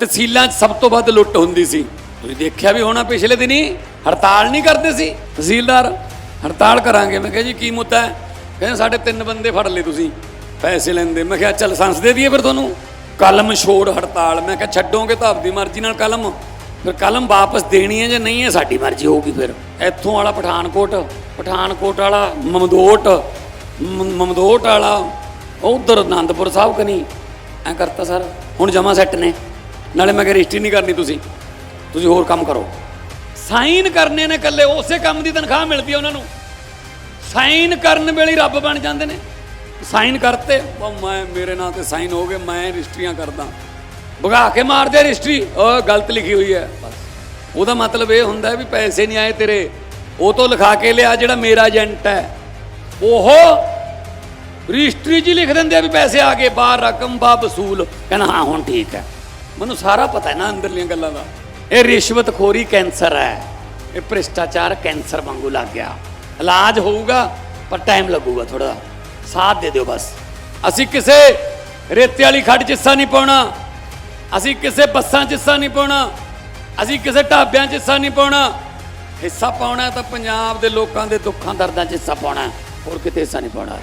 ਤਹਿਸੀਲਾਂ 'ਚ ਸਭ ਤੋਂ ਵੱਧ ਲੁੱਟ ਹੁੰਦੀ ਸੀ। ਤੁਸੀਂ ਦੇਖਿਆ ਵੀ ਹੋਣਾ ਪਿਛਲੇ ਦਿਨੀ, ਹੜਤਾਲ ਨਹੀਂ ਕਰਦੇ ਸੀ। ਤਹਿਸੀਲਦਾਰ, ਹੜਤਾਲ ਕਰਾਂਗੇ। ਮੈਂ ਕਿਹਾ ਜੀ, ਕੀ ਮੁੱਦਾ ਹੈ? ਕਹਿੰਦੇ ਸਾਡੇ ਤਿੰਨ ਬੰਦੇ ਫੜ ਲਏ ਤੁਸੀਂ। ਪੈਸੇ ਲੈਂਦੇ। ਮੈਂ ਕਿਹਾ, ਚੱਲ ਲਾਇਸੈਂਸ ਦੇ ਦਈਏ ਫਿਰ ਤੁਹਾਨੂੰ। ਕਲਮ ਛੋੜ ਹੜਤਾਲ। ਮੈਂ ਕਿਹਾ, ਛੱਡੋਗੇ ਤਾਂ ਆਪਦੀ ਮਰਜ਼ੀ ਨਾਲ ਕਲਮ। ਫਿਰ ਕਲਮ ਵਾਪਸ ਦੇਣੀ ਹੈ ਜਾਂ ਨਹੀਂ ਹੈ, ਸਾਡੀ ਮਰਜ਼ੀ ਹੋਊਗੀ ਫਿਰ। ਇੱਥੋਂ ਵਾਲਾ ਪਠਾਨਕੋਟ ਪਠਾਨਕੋਟ ਵਾਲਾ ਮਮਦੋਟ ਮਮਦੋਟ ਵਾਲਾ ਉਧਰ ਆਨੰਦਪੁਰ ਸਾਹਿਬ ਕਨੀ। ਐ ਕਰਤਾ, ਸਰ। ਹੁਣ ਜਮਾ ਸੈੱਟ ਨੇ। ਨਾਲੇ ਮੈਂ ਕਿਹਾ ਰਜਿਸਟਰੀ ਨਹੀਂ ਕਰਨੀ ਤੁਸੀਂ। ਤੁਸੀਂ ਹੋਰ ਕੰਮ ਕਰੋ। ਸਾਈਨ ਕਰਨੇ ਨੇ ਇਕੱਲੇ, ਉਸੇ ਕੰਮ ਦੀ ਤਨਖਾਹ ਮਿਲਦੀ ਹੈ ਉਹਨਾਂ ਨੂੰ। ਸਾਈਨ ਕਰਨ ਵੇਲੇ ਰੱਬ ਬਣ ਜਾਂਦੇ ਨੇ। ਸਾਈਨ ਕਰਤੇ, ਉਹ ਮੈਂ, ਮੇਰੇ ਨਾਂ ਤੇ ਸਾਈਨ ਹੋ ਗਏ, ਮੈਂ ਰਜਿਸਟਰੀਆਂ ਕਰਦਾ। ਭਗਾ ਕੇ ਮਾਰਦੇ ਰਜਿਸਟਰੀ, ਉਹ ਗਲਤ ਲਿਖੀ ਹੋਈ ਹੈ। ਬਸ ਉਹਦਾ ਮਤਲਬ ਇਹ ਹੁੰਦਾ ਵੀ ਪੈਸੇ ਨਹੀਂ ਆਏ ਤੇਰੇ। ਉਹ ਤੋਂ ਲਿਖਾ ਕੇ ਲਿਆ ਜਿਹੜਾ ਮੇਰਾ ਏਜੰਟ ਹੈ। ਉਹ ਰਜਿਸਟਰੀ 'ਚ ਹੀ ਲਿਖ ਦਿੰਦੇ ਆ ਵੀ ਪੈਸੇ ਆ ਗਏ, ਬਾਹਰ ਰਕਮ ਬਾ ਵਸੂਲ। ਕਹਿੰਦਾ, ਹਾਂ, ਹੁਣ ਠੀਕ ਹੈ। ਮੈਨੂੰ ਸਾਰਾ ਪਤਾ ਹੈ ਨਾ ਅੰਦਰਲੀਆਂ ਗੱਲਾਂ ਦਾ। ਇਹ ਰਿਸ਼ਵਤਖੋਰੀ ਕੈਂਸਰ ਹੈ। ਇਹ ਭ੍ਰਿਸ਼ਟਾਚਾਰ ਕੈਂਸਰ ਵਾਂਗੂ ਲੱਗ ਗਿਆ। ਇਲਾਜ ਹੋਊਗਾ, ਪਰ ਟਾਈਮ ਲੱਗੂਗਾ ਥੋੜਾ ਸਾਥ ਦੇ ਦਿਓ ਬਸ। ਅਸੀਂ ਕਿਸੇ ਰੇਤੇ ਵਾਲੀ ਖੱਡ 'ਚ ਹਿੱਸਾ ਨਹੀਂ ਪਾਉਣਾ। ਅਸੀਂ ਕਿਸੇ ਬੱਸਾਂ 'ਚ ਹਿੱਸਾ ਨਹੀਂ ਪਾਉਣਾ। ਅਸੀਂ ਕਿਸੇ ਢਾਬਿਆਂ 'ਚ ਹਿੱਸਾ ਨਹੀਂ ਪਾਉਣਾ। ਹਿੱਸਾ ਪਾਉਣਾ ਤਾਂ ਪੰਜਾਬ ਦੇ ਲੋਕਾਂ ਦੇ ਦੁੱਖਾਂ ਦਰਦਾਂ 'ਚ ਹਿੱਸਾ ਪਾਉਣਾ ਹੋਰ ਕਿਤੇ ਹਿੱਸਾ ਨਹੀਂ ਪਾਉਣਾ।